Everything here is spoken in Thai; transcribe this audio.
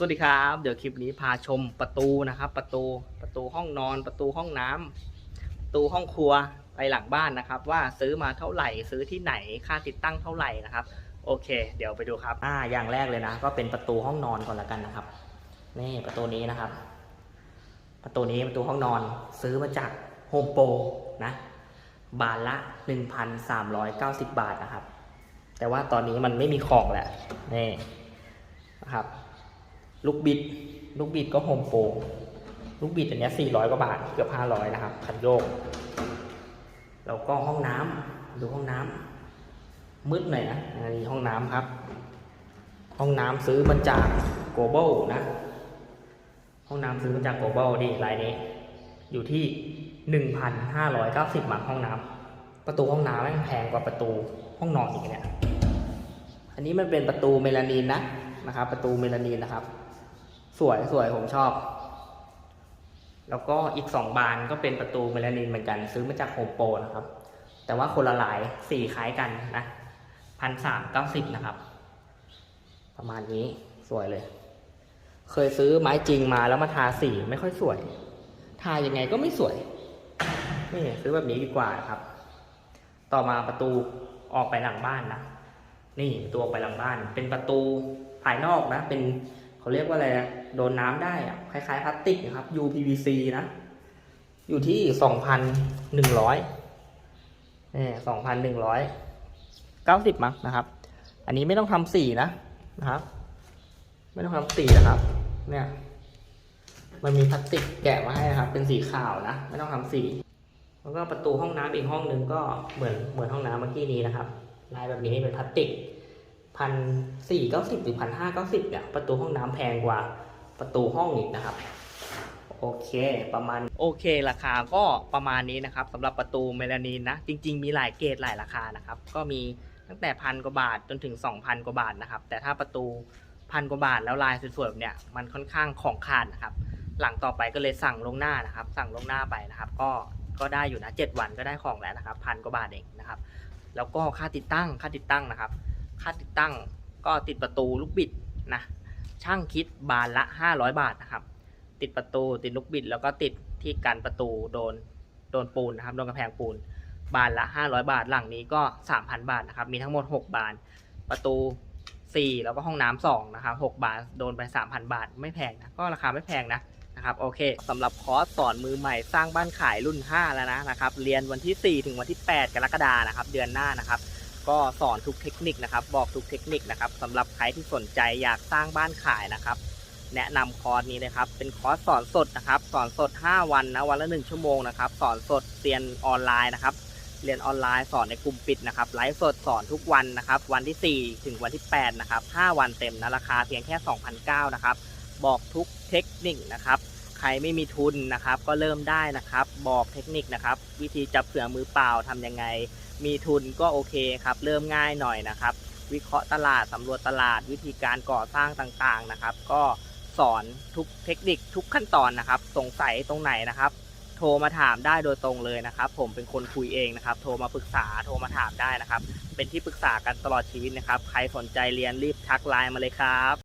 สวัสดีครับ เดี๋ยวคลิปนี้พาชมประตูนะครับ ประตูประตูห้องนอนประตูห้องน้ำประตูห้องครัวไปหลังบ้านนะครับ ว่าซื้อมาเท่าไหร่ซื้อที่ไหนค่าติดตั้งเท่าไหร่นะครับ โอเค เดี๋ยวไปดูครับ อ่าอย่างแรกเลยนะ ก็เป็นประตูห้องนอนก่อนละกันนะครับ นี่ประตูนี้นะครับ ประตูนี้ประตูห้องนอนซื้อมาจากโฮมโปรนะบานละ 1,390 บาทนะครับ แต่ว่าตอนนี้มันไม่มีของแหละนี่นะครับ ลูกบิด ลูกบิดก็โฮมโปรลูกบิดอันเนี้ย400กว่าบาท เกือบ500นะครับคันโยก แล้วก็ห้องน้ำดูห้องน้ำมืดหน่อยนะอันนี้ห้องน้ำครับ ห้องน้ำซื้อมาจากโกลบอลนะ ห้องน้ำซื้อมาจากโกลบอลดีรายนี้ อยู่ที่1,590บาทห้องน้ำประตูห้องน้ำแม่งแพงกว่าประตูห้องนอนอีกเนี่ย อันนี้มันเป็นประตูเมลานีนนะนะครับ ประตูเมลานีนนะครับ สวยสวยผมชอบ แล้วก็อีกสองบานก็เป็นประตูเมลานีนเหมือนกัน ซื้อมาจากโฮมโปรนะครับ แต่ว่าคนละลายสีคล้ายกันนะพันสามเก้าสิบนะครับ ประมาณนี้สวยเลย เคยซื้อไม้จริงมาแล้วมาทาสีไม่ค่อยสวย ทายังไงก็ไม่สวยนี่ซื้อแบบนี้ดีกว่าครับ ต่อมาประตูออกไปหลังบ้านนะนี่ประตูออกไปหลังบ้าน เป็นประตูภายนอกนะ เป็น เขาเรียกว่าอะไรนะโดนน้ำได้อะคล้ายๆพลาสติกนะครับ UPVC นะ อยู่ที่สองพันหนึ่งร้อยนี่สองพันหนึ่งร้อยเก้าสิบมั้งนะครับ อันนี้ไม่ต้องทำสีนะนะครับ ไม่ต้องทำสีนะครับ เนี่ย มันมีพลาสติกแกะมาให้นะครับ เป็นสีขาวนะ ไม่ต้องทำสีแล้วก็ประตูห้องน้ำอีกห้องหนึ่งก็เหมือนเหมือนห้องน้ำเมื่อกี้นี้นะครับลายแบบนี้เป็นพลาสติก พันสี่เก้าสิบหรือพันห้าเก้าสิบเนี่ยประตูห้องน้ำแพงกว่าประตูห้องอีกนะครับ โอเคประมาณโอเคราคาก็ประมาณนี้นะครับสำหรับประตูเมลานีนนะ จริง ๆ มีหลายเกรดหลายราคานะครับ ก็มีตั้งแต่พันกว่าบาทจนถึง 2,000 กว่าบาทนะครับ แต่ถ้าประตูพันกว่าบาทแล้วลายสวยๆแบบเนี่ยมันค่อนข้างของขาดนะครับ หลังต่อไปก็เลยสั่งลงหน้านะครับ สั่งลงหน้าไปนะครับ ก็ก็ได้อยู่นะ 7 วันก็ได้ของแล้วนะครับพันกว่าบาทเองนะครับ แล้วก็ค่าติดตั้งค่าติดตั้งนะครับ ค่าติดตั้งก็ติดประตูลูกบิดนะช่างคิดบานละ 500 บาทนะครับ ติดประตูติดลูกบิด แล้วก็ติดที่กันประตูโดนโดนปูนนะครับโดนกระแพงปูน บานละ 500 บาทหลังนี้ก็ 3,000 บาทนะครับ มีทั้งหมด 6 บาน ประตู 4 แล้วก็ห้องน้ำสองนะครับ6บานโดนไป 3,000 บาทไม่แพงนะก็ราคาไม่แพงนะนะครับโอเคสำหรับคอร์สสอนมือใหม่สร้างบ้านขายรุ่น 5 แล้วนะนะครับเรียนวันที่ 4 ถึงวันที่ 8 กรกฎานะครับเดือนหน้านะครับ ก็สอนทุกเทคนิคนะครับ บอกทุกเทคนิคนะครับสำหรับใครที่สนใจอยากสร้างบ้านขายนะครับ แนะนำคอร์สนี้เลยครับเป็นคอร์สสอนสดนะครับ สอนสด 5 วันนะวันละ 1 ชั่วโมงนะครับ สอนสดเรียนออนไลน์นะครับ เรียนออนไลน์สอนในกลุ่มปิดนะครับไลฟ์สดสอนทุกวันนะครับ วันที่ 4 ถึงวันที่8นะครับ5วันเต็มนะราคาเพียงแค่2,009นะครับบอกทุกเทคนิคนะครับใครไม่มีทุนนะครับ ก็เริ่มได้นะครับ บอกเทคนิคนะครับ วิธีจับเสือมือเปล่าทำยังไง มีทุนก็โอเคครับ เริ่มง่ายหน่อยนะครับ วิเคราะห์ตลาดสำรวจตลาดวิธีการก่อสร้างต่างๆนะครับ ก็สอนทุกเทคนิคทุกขั้นตอนนะครับ สงสัยตรงไหนนะครับ โทรมาถามได้โดยตรงเลยนะครับ ผมเป็นคนคุยเองนะครับ โทรมาปรึกษาโทรมาถามได้นะครับ เป็นที่ปรึกษากันตลอดชีวิตนะครับ ใครสนใจเรียนรีบทักไลน์มาเลยครับ